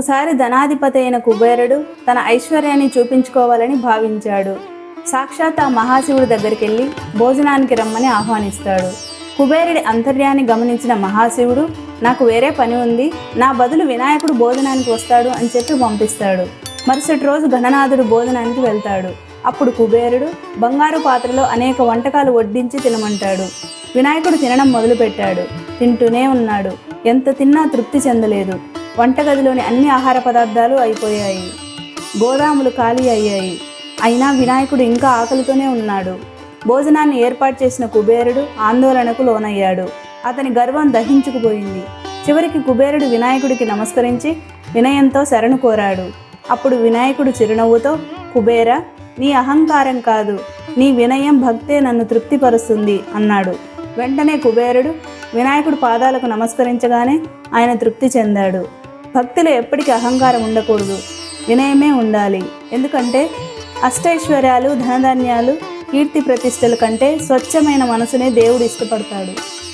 ఒకసారి ధనాధిపతి అయిన కుబేరుడు తన ఐశ్వర్యాన్ని చూపించుకోవాలని భావించాడు. సాక్షాత్ ఆ మహాశివుడి దగ్గరికి వెళ్ళి భోజనానికి రమ్మని ఆహ్వానిస్తాడు. కుబేరుడి అంతర్యాన్ని గమనించిన మహాశివుడు నాకు వేరే పని ఉంది. నా బదులు వినాయకుడు భోజనానికి వస్తాడు అని చెప్పి పంపిస్తాడు. మరుసటి రోజు ఘననాథుడు భోజనానికి వెళ్తాడు. అప్పుడు కుబేరుడు బంగారు పాత్రలో అనేక వంటకాలు వడ్డించి తినమంటాడు. వినాయకుడు తినడం మొదలుపెట్టాడు. తింటూనే ఉన్నాడు. ఎంత తిన్నా తృప్తి చెందలేదు. వంటగదిలోని అన్ని ఆహార పదార్థాలు అయిపోయాయి. గోదాములు ఖాళీ అయ్యాయి. అయినా వినాయకుడు ఇంకా ఆకలితోనే ఉన్నాడు. భోజనాన్ని ఏర్పాటు చేసిన కుబేరుడు ఆందోళనకు లోనయ్యాడు. అతని గర్వం దహించుకుపోయింది. చివరికి కుబేరుడు వినాయకుడికి నమస్కరించి వినయంతో శరణు కోరాడు. అప్పుడు వినాయకుడు చిరునవ్వుతో కుబేర నీ అహంకారం కాదు. నీ వినయం భక్తే నన్ను తృప్తిపరుస్తుంది అన్నాడు. వెంటనే కుబేరుడు వినాయకుడు పాదాలకు నమస్కరించగానే ఆయన తృప్తి చెందాడు. భక్తిలో ఎప్పటికీ అహంకారం ఉండకూడదు. వినయమే ఉండాలి. ఎందుకంటే అష్టైశ్వర్యాలు ధనధాన్యాలు కీర్తి ప్రతిష్టల కంటే స్వచ్ఛమైన మనసునే దేవుడు ఇష్టపడతాడు.